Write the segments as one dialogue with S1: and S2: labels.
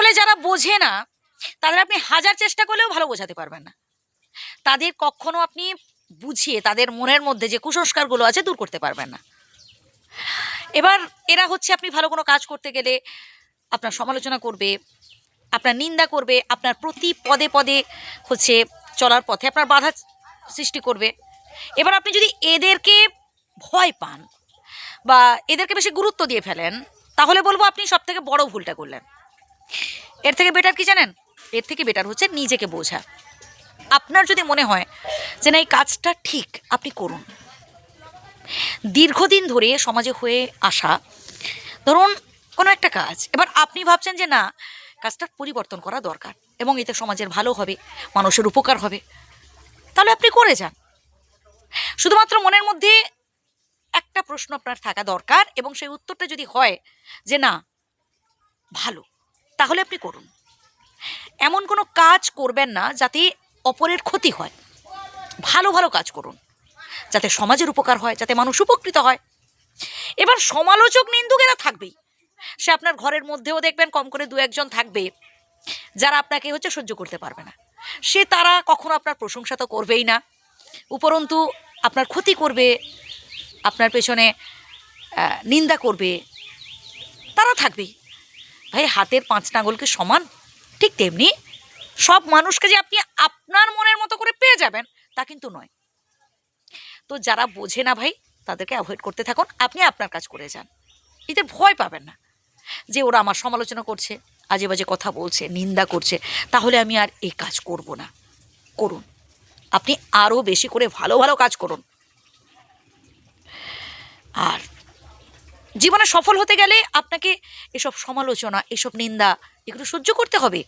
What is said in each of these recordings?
S1: আসলে যারা বোঝে না, তাদের আপনি হাজার চেষ্টা করলেও ভালো বোঝাতে পারবেন না। তাদের কখনো আপনি বুঝিয়ে তাদের মনের মধ্যে যে কুসংস্কারগুলো আছে দূর করতে পারবেন না। এবার এরা হচ্ছে আপনি ভালো কোনো কাজ করতে গেলে আপনার সমালোচনা করবে, আপনার নিন্দা করবে, আপনার প্রতি পদে পদে হচ্ছে চলার পথে আপনার বাধা সৃষ্টি করবে। এবার আপনি যদি এদেরকে ভয় পান বা এদেরকে বেশি গুরুত্ব দিয়ে ফেলেন, তাহলে বলব আপনি সব থেকে বড় ভুলটা করলেন। এর থেকে বেটার কি জানেন? এর থেকে বেটার হচ্ছে নিজেকে বোঝা। আপনার যদি মনে হয় যে না, এই কাজটা ঠিক, আপনি করুন। দীর্ঘদিন ধরে সমাজে হয়ে আসা, ধরুন কোনো একটা কাজ, এবার আপনি ভাবছেন যে না, কাজটার পরিবর্তন করা দরকার এবং এতে সমাজের ভালো হবে, মানুষের উপকার হবে, তাহলে আপনি করে যান। শুধুমাত্র মনের মধ্যে একটা প্রশ্ন আপনার থাকা দরকার এবং সেই উত্তরটা যদি হয় যে না, ভালো। তাহলে আপনি করুন। এমন কোনো কাজ করবেন না যাতে অপরের ক্ষতি হয়। ভালো ভালো কাজ করুন। যাতে সমাজের উপকার হয়, যাতে মানুষ উপকৃত হয়। এবার সমালোচক নিন্দুকেরা থাকবেই। সে আপনার ঘরের মধ্যেও দেখবেন কম করে দু একজন থাকবে, যারা আপনাকে হচ্ছে সহ্য করতে পারবে না। সে তারা কখনো আপনার প্রশংসা তো করবেই না। উপরন্তু আপনার ক্ষতি করবে, আপনার পেছনে নিন্দা করবে, তারা থাকবেই। ভাই, হাতের পাঁচ নাঙলকে সমান? ঠিক তেমনি সব মানুষকে যে আপনি আপনার মনের মতো করে পেয়ে যাবেন, তা কিন্তু নয়। তো যারা বোঝে না ভাই, তাদেরকে অ্যাভয়েড করতে থাকুন, আপনি আপনার কাজ করে যান। এদের ভয় পাবেন না। যে ওরা আমার সমালোচনা করছে আজে বাজে কথা বলছে, নিন্দা করছে, তাহলে আমি আর এই কাজ করব না। করুন। আপনি আরও বেশি করে ভালো ভালো কাজ করুন। আর জীবনে সফল হতে গেলে আপনাকে এসব সমালোচনা, এসব নিন্দা এগুলো সহ্য করতে হবে।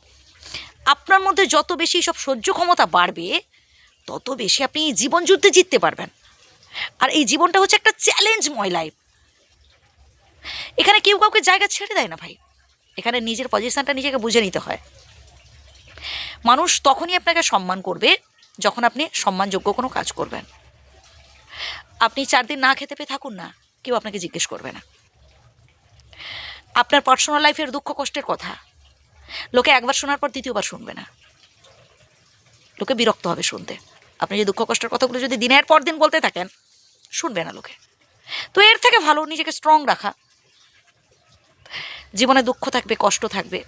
S1: আপনার মধ্যে যত বেশি সব সহ্য ক্ষমতা বাড়বে, তত বেশি আপনি এই জীবন যুদ্ধে জিততে পারবেন। আর এই জীবনটা হচ্ছে একটা চ্যালেঞ্জ চ্যালেঞ্জময় লাইফ এখানে কেউ কাউকে জায়গা ছেড়ে দেয় না ভাই। এখানে নিজের পজিশনটা নিজেকে বুঝে নিতে হয়। মানুষ তখনই আপনাকে সম্মান করবে যখন আপনি সম্মানযোগ্য কোনো কাজ করবেন। আপনি চার দিন না খেতে পেয়ে থাকুন না, কেউ আপনাকে জিজ্ঞেস করবে না। আপনার পার্সোনাল লাইফের দুঃখ কষ্টের কথা। লোকে একবার শোনার পর দ্বিতীয়বার শুনবে না। লোকে বিরক্ত হবে শুনতে। আপনি যে দুঃখ কষ্টের কথাগুলো যদি দিনের পর দিন বলতে থাকেন, শুনবে না লোকে। তো এর থেকে ভালো নিজেকে স্ট্রং রাখা। জীবনে দুঃখ থাকবে, কষ্ট থাকবে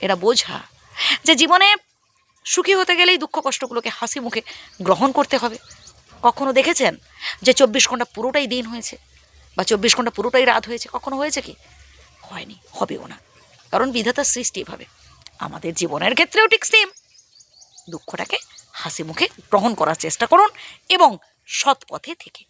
S1: এরা বোঝা। যে জীবনে সুখী হতে গেলেই দুঃখ কষ্টগুলোকে হাসি মুখে গ্রহণ করতে হবে। কখনো দেখেছেন যে চব্বিশ ঘণ্টা পুরোটাই দিন হয়েছে? বা চব্বিশ ঘণ্টা পুরোটাই রাত হয়েছে? কখনো হয়েছে কি? হয়নি, হবেও না। কারণ বিধাতার সৃষ্টি এভাবে। আমাদের জীবনের ক্ষেত্রেও ঠিক সেম দুঃখটাকে হাসি মুখে গ্রহণ করার চেষ্টা করুন এবং সৎ পথে থেকে।